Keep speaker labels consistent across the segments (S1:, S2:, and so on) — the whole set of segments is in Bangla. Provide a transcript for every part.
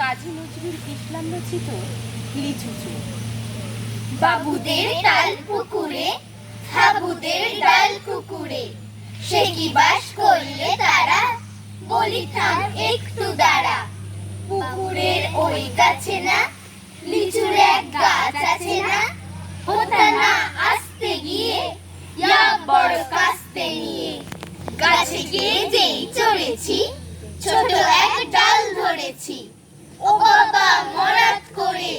S1: কাজী নজরুল ইসলাম রচিত লিচু চোর
S2: বাবুদের ডাল পুকুরে, হাবুদের ডাল কুকুরে, সে কি বাস করলে তারা? বলি থাম একটু দাঁড়া। পুকুরের ওই কাছে না, লিচুর এক গাছ আছে না? ওটা না আসতে গিয়ে, ইয়া বড় কাস্তে নিয়ে। গাছে গিয়ে যেই চড়েছি ছোট এক ডাল ধরেছি ও বাবা মরাত করে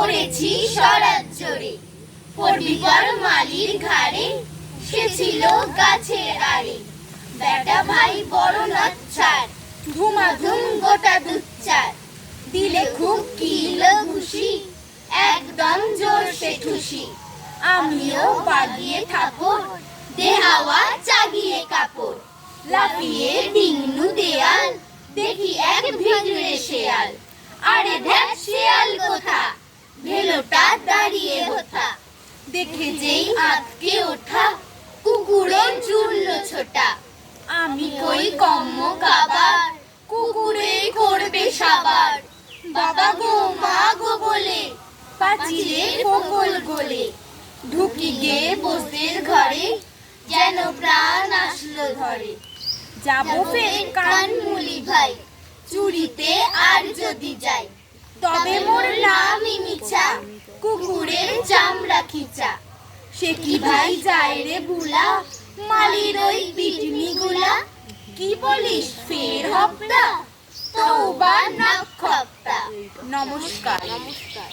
S2: পড়েছি সরাত জোরে পড়বি মালির ঘাড়ে, সে ছিল গাছের আড়ে। বেটা ভাই বড় নাচ্ছার, ধুমাধুম গোটা দুচ্চার দিলে খুব কিল ঘুষি, একদম জোর সে ঠুসি। আমিও বাগিয়ে ঠাকুর দেহাওয়া চাগিয়ে কাপড়। লাফিয়ে ডিংনু দেয়াল, দেখি এক ভিড়ে শেয়াল। আরে দেখ শেয়াল কোথা ভেলোটা দাঁড়িয়ে হোথা দেখে যেই আটকে ওঠা, কুকুরও জুড়ল ছোটা। আমি কই কম্ম কাবার, কুকুরে করবে সাবার। বাবা গো, মা গো বলে পাচিলে ফোকল গোলে। ঢুকি গে বসদের ঘরে, যেন প্রাণ আসলো ধরে।
S1: যাব ফের
S2: কান মুলি ভাই, চুরিতে আর যদি যাই, তবে নামই মিছা, কুকুরের চামড়া খিচা। সে কি ভাই যায় রে বুলা, মালির ওই পিটনি গুলা কি বলিস, ফের হপ্তা? তৌবা না খপ্তা।
S1: নমস্কার
S2: নমস্কার।